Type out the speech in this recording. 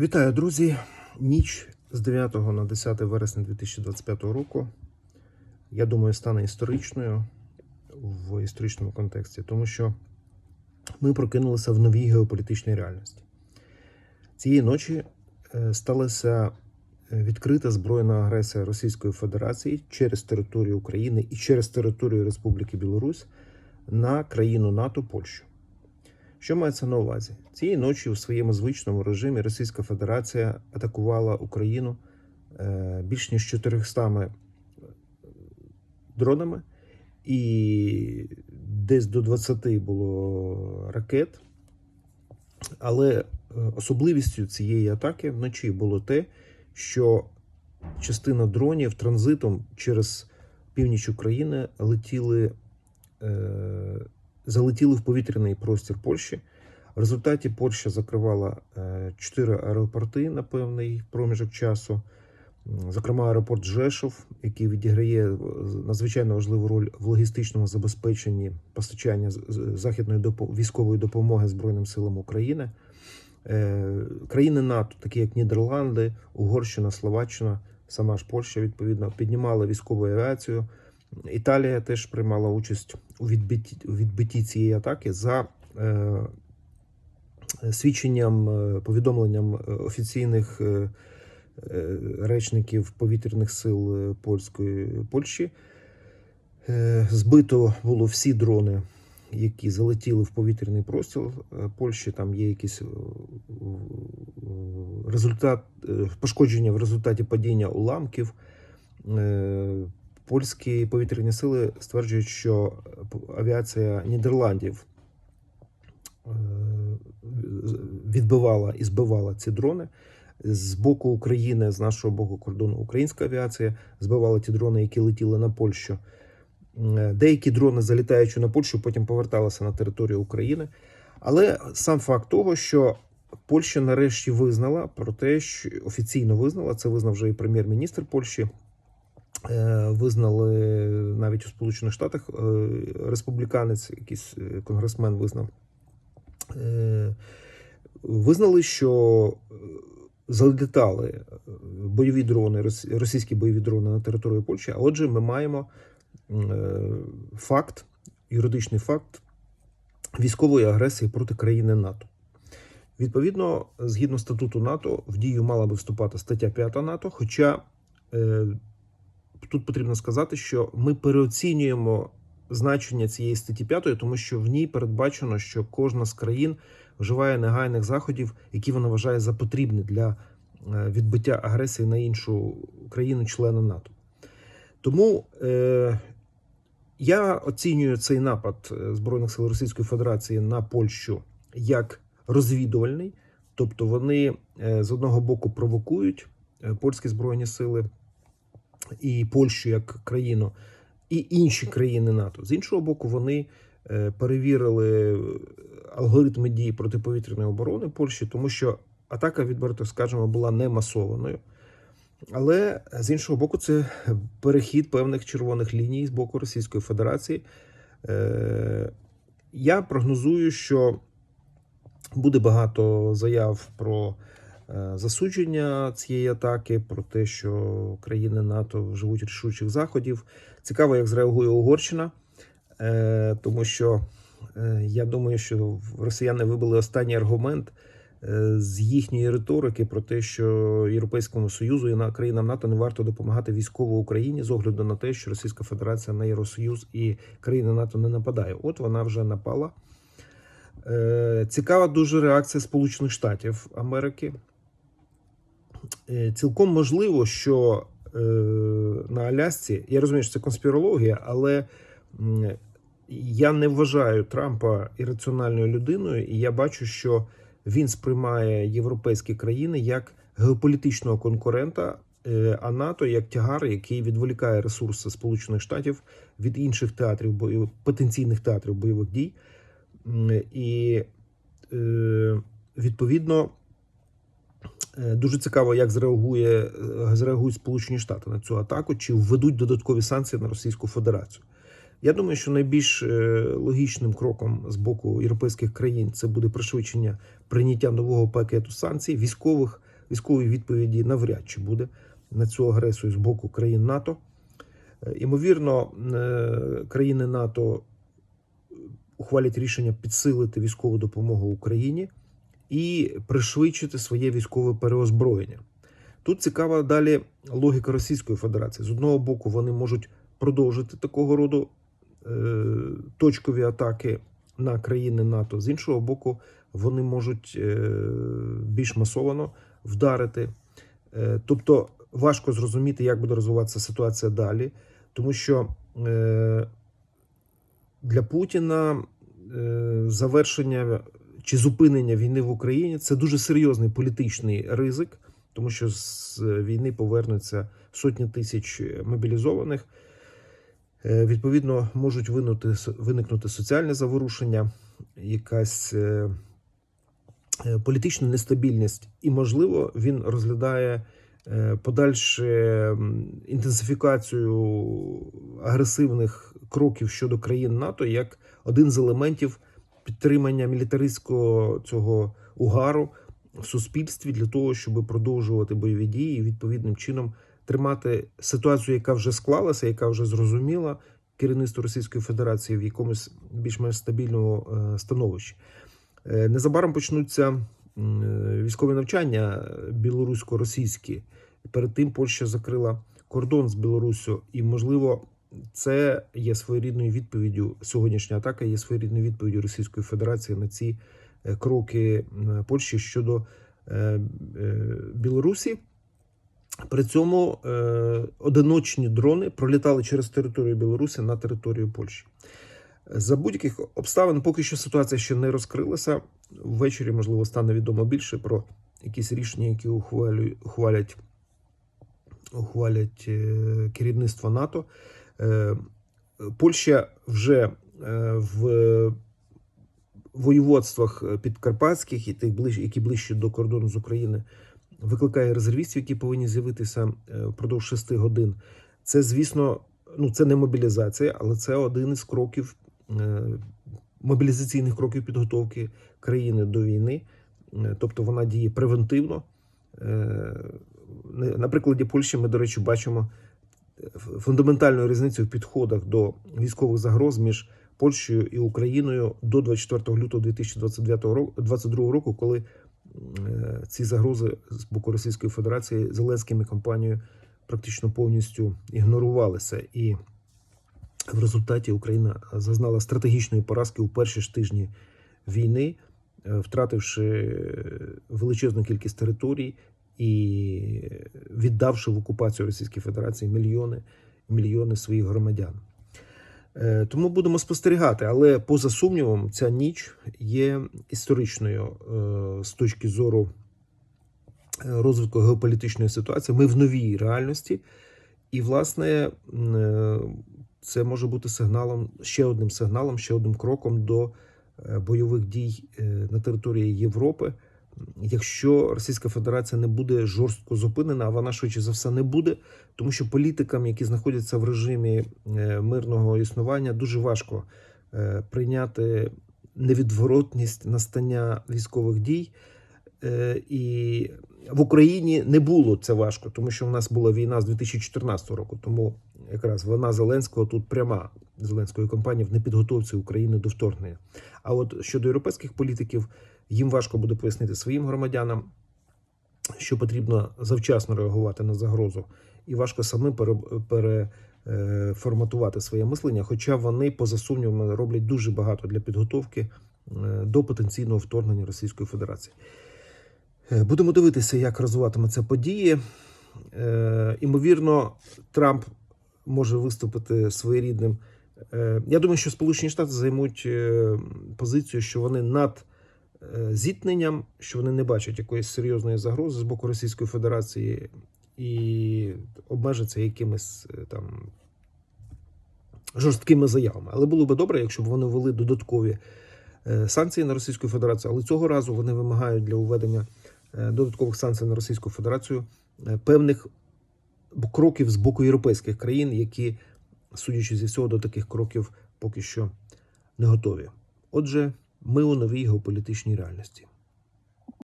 Вітаю, друзі! Ніч з 9 на 10 вересня 2025 року. Я думаю, стане історичною в історичному контексті, тому що ми прокинулися в новій геополітичній реальності. Цієї ночі е, сталася е, відкрита збройна агресія Російської Федерації через територію України і через територію Республіки Білорусь на країну НАТО Польщу. Що мається на увазі? Цієї ночі у своєму звичному режимі Російська Федерація атакувала Україну е, більш ніж 400 дронами, і десь до 20 було ракет. Але е, особливістю цієї атаки вночі було те, що частина дронів транзитом через північ України летіли. Е, залетіли в повітряний простір Польщі. В результаті Польща закривала е, чотири аеропорти на певний проміжок часу. Зокрема, аеропорт Жешов, який відіграє е, надзвичайно важливу роль в логістичному забезпеченні постачання західної військової допомоги Збройним силам України. Е, Країни НАТО, такі як Нідерланди, Угорщина, Словаччина, сама ж Польща, відповідно, піднімали військову авіацію. Італія теж приймала участь у відбитті, у відбитті цієї атаки за е, свідченням, е, повідомленням е, офіційних е, е, речників повітряних сил польської Польщі. Е, збито було всі дрони, які залетіли в повітряний простір Польщі. Там є якийсь е, результат пошкодження в результаті падіння уламків. Е, Польські повітряні сили стверджують, що авіація Нідерландів е, відбивала і збивала ці дрони. З боку України, з нашого боку кордону, українська авіація збивала ті дрони, які летіли на Польщу. Е, Деякі дрони, залітаючи на Польщу, потім поверталися на територію України. Але сам факт того, що Польща нарешті визнала про те, що офіційно визнала, це визнав вже і прем'єр-міністр Польщі. Е, Визнали навіть у Сполучених Штатах е, республіканець, якийсь е, конгресмен визнав. Визнали, що залітали бойові дрони, російські бойові дрони на територію Польщі. А отже, ми маємо факт, юридичний факт військової агресії проти країни НАТО. Відповідно, згідно статуту НАТО, в дію мала би вступати стаття 5 НАТО. Хоча тут потрібно сказати, що ми переоцінюємо значення цієї статті 5, тому що в ній передбачено, що кожна з країн вживає негайних заходів, які вона вважає за потрібні для е, відбиття агресії на іншу країну-члена НАТО. Тому е, я оцінюю цей напад е, Збройних сил Російської Федерації на Польщу як розвідувальний, тобто вони е, з одного боку провокують польські збройні сили і Польщу як країну, і інші країни НАТО. З іншого боку, вони е, перевірили алгоритми дії протиповітряної оборони Польщі, тому що атака, відверто скажемо, була не масованою. Але з іншого боку, це перехід певних червоних ліній з боку Російської Федерації. Е, Я прогнозую, що буде багато заяв про е, засудження цієї атаки, про те, що країни НАТО вживуть рішучих заходів. Цікаво, як зреагує Угорщина, е, тому що е, я думаю, що росіяни вибили останній аргумент е, з їхньої риторики про те, що Європейському Союзу і на країнам НАТО не варто допомагати військово Україні з огляду на те, що Російська Федерація на Євросоюз і країни НАТО не нападає. От вона вже напала. Е, Цікава дуже реакція Сполучених Штатів Америки. Е, Цілком можливо, що е, на Алясці, я розумію, що це конспірологія, але я не вважаю Трампа ірраціональною людиною, і я бачу, що він сприймає європейські країни як геополітичного конкурента, е, а НАТО як тягар, який відволікає ресурси Сполучених Штатів від інших театрів бойових потенційних театрів бойових дій. І відповідно дуже цікаво, як зреагує е, зреагують Сполучені Штати на цю атаку, чи введуть додаткові санкції на Російську Федерацію. Я думаю, що найбільш е, логічним кроком з боку європейських країн це буде пришвидшення прийняття нового пакету санкцій, військових, військової відповіді навряд чи буде на цю агресію з боку країн НАТО. Е, Імовірно, е, країни НАТО ухвалять рішення підсилити військову допомогу Україні і пришвидшити своє військове переозброєння. Тут цікава далі логіка Російської Федерації. З одного боку, вони можуть продовжити такого роду е, точкові атаки на країни НАТО. З іншого боку, вони можуть е, більш масовано вдарити. Е, тобто важко зрозуміти, як буде розвиватися ситуація далі, тому що е, для Путіна е, завершення чи зупинення війни в Україні це дуже серйозний політичний ризик, тому що з війни повернуться сотні тисяч мобілізованих. Е, Відповідно, можуть винути, виникнути соціальне заворушення, якась е, е, політична нестабільність, і, можливо, він розглядає е, подальше інтенсифікацію агресивних кроків щодо країн НАТО як один з елементів підтримання мілітаристського цього угару в суспільстві для того, щоб продовжувати бойові дії і відповідним чином тримати ситуацію, яка вже склалася, яка вже зрозуміла керівництво Російської Федерації в якомусь більш-менш стабільному е, становищі. Е, Незабаром почнуться е, військові навчання білорусько-російські. Перед тим Польща закрила кордон з Білоруссю, і можливо, це є своєрідною відповіддю. Сьогоднішня атака є своєрідною відповіддю Російської Федерації на ці е, кроки Польщі щодо е, е, Білорусі. При цьому е, одиночні дрони пролітали через територію Білорусі на територію Польщі. За будь-яких обставин, поки що ситуація ще не розкрилася. Ввечері, можливо, стане відомо більше про якісь рішення, які ухвалю- ухвалять, ухвалять е, керівництво НАТО. Е, Польща вже е, в воєводствах підкарпатських і тих ближ, які ближче до кордону з України, викликає резервістів, які повинні з'явитися е, впродовж 6 годин. Це, звісно, ну це не мобілізація, але це один із кроків мобілізаційних кроків підготовки країни до війни. Тобто вона діє превентивно. На прикладі Польщі ми, до речі, бачимо фундаментальну різницю в підходах до військових загроз між Польщею і Україною до 24 лютого 2029 року, 22 року, коли е, ці загрози з боку Російської Федерації Зеленським і компанією практично повністю ігнорувалися. І в результаті Україна зазнала стратегічної поразки у перші ж тижні війни, е, втративши величезну кількість територій і віддавши в окупацію Російської Федерації мільйони мільйони своїх громадян. Е, Тому будемо спостерігати, але поза сумнівом, ця ніч є історичною е, з точки зору е, розвитку геополітичної ситуації. Ми в новій реальності, і, власне, це може бути сигналом, ще одним сигналом, ще одним кроком до бойових дій на території Європи. Якщо Російська Федерація не буде жорстко зупинена, а вона швидше за все не буде, тому що політикам, які знаходяться в режимі е, мирного існування, дуже важко е, прийняти невідворотність настання військових дій. Е, І в Україні не було це важко, тому що в нас була війна з 2014 року. Тому якраз вона Зеленського тут пряма Зеленської кампанії в непідготовці України до вторгнення. А от щодо європейських політиків, їм важко буде пояснити своїм громадянам, що потрібно завчасно реагувати на загрозу, і важко самим переформатувати своє мислення. Хоча вони, поза сумнівами, роблять дуже багато для підготовки е, до потенційного вторгнення Російської Федерації. Е, Будемо дивитися, як розвиватимуться події. Е, Імовірно, Трамп може виступити своєрідним. Е, Я думаю, що Сполучені Штати займуть е, позицію, що вони над е, зіткненням, що вони не бачать якоїсь серйозної загрози з боку Російської Федерації і обмежаться якимись е, там жорсткими заявами. Але було би добре, якщо б вони ввели додаткові е, санкції на Російську Федерацію. Але цього разу вони вимагають для введення е, додаткових санкцій на Російську Федерацію е, певних кроків з боку європейських країн, які, судячи зі всього, до таких кроків поки що не готові. Отже, ми у новій геополітичній реальності.